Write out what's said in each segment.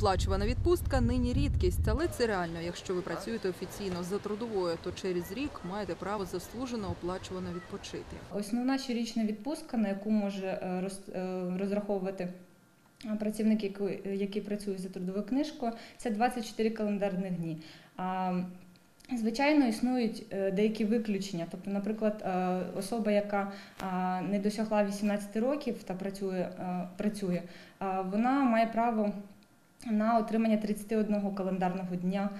Оплачувана відпустка нині рідкість, але це реально. Якщо ви працюєте офіційно за трудовою, то через рік маєте право заслужено оплачувано відпочити. Основна щорічна відпустка, на яку може е, е, розраховувати е, працівник, який, працює за трудовою книжкою, це 24 календарних дні. Звичайно, існують деякі виключення. Тобто, наприклад, особа, яка не досягла 18 років та працює, працює вона має право на отримання 31 календарного дня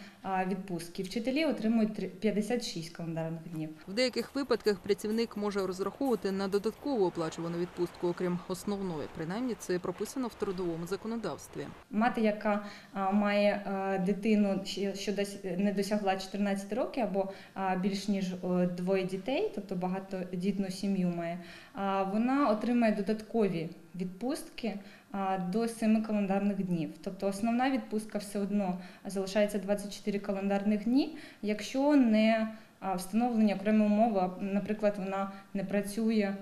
відпустки. Вчителі отримують три- 56 календарних днів. В деяких випадках працівник може розраховувати на додаткову оплачувану відпустку, окрім основної. Принаймні, це прописано в трудовому законодавстві. Мати, яка має дитину, що не досягла 14 років, або більш ніж двоє дітей, тобто багатодітну сім'ю має, вона отримає додаткові відпустки до 7 календарних днів. Тобто основна відпустка все одно залишається 24 календарних дні, якщо не а, встановлені окремі умови, наприклад, вона не працює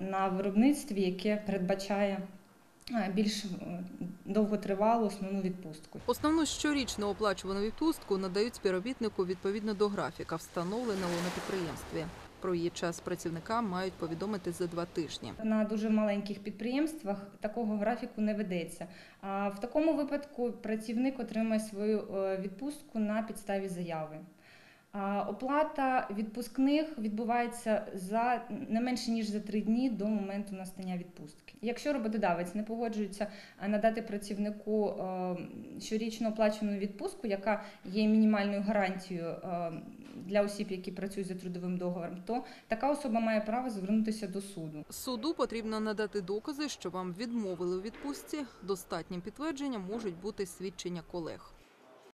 на виробництві, яке передбачає більш довготривалу основну відпустку. Основну щорічну оплачувану відпустку надають співробітнику відповідно до графіка, встановленого на підприємстві. Про її час працівника мають повідомити за два тижні. На дуже маленьких підприємствах такого графіку не ведеться. А в такому випадку працівник отримає свою е, відпустку на підставі заяви. Оплата відпускних відбувається за не менше ніж за три дні до моменту настання відпустки. Якщо роботодавець не погоджується надати працівнику щорічно оплачену відпустку, яка є мінімальною гарантією для осіб, які працюють за трудовим договором, то така особа має право звернутися до суду. Суду потрібно надати докази, що вам відмовили у відпустці. Достатнім підтвердженням можуть бути свідчення колег.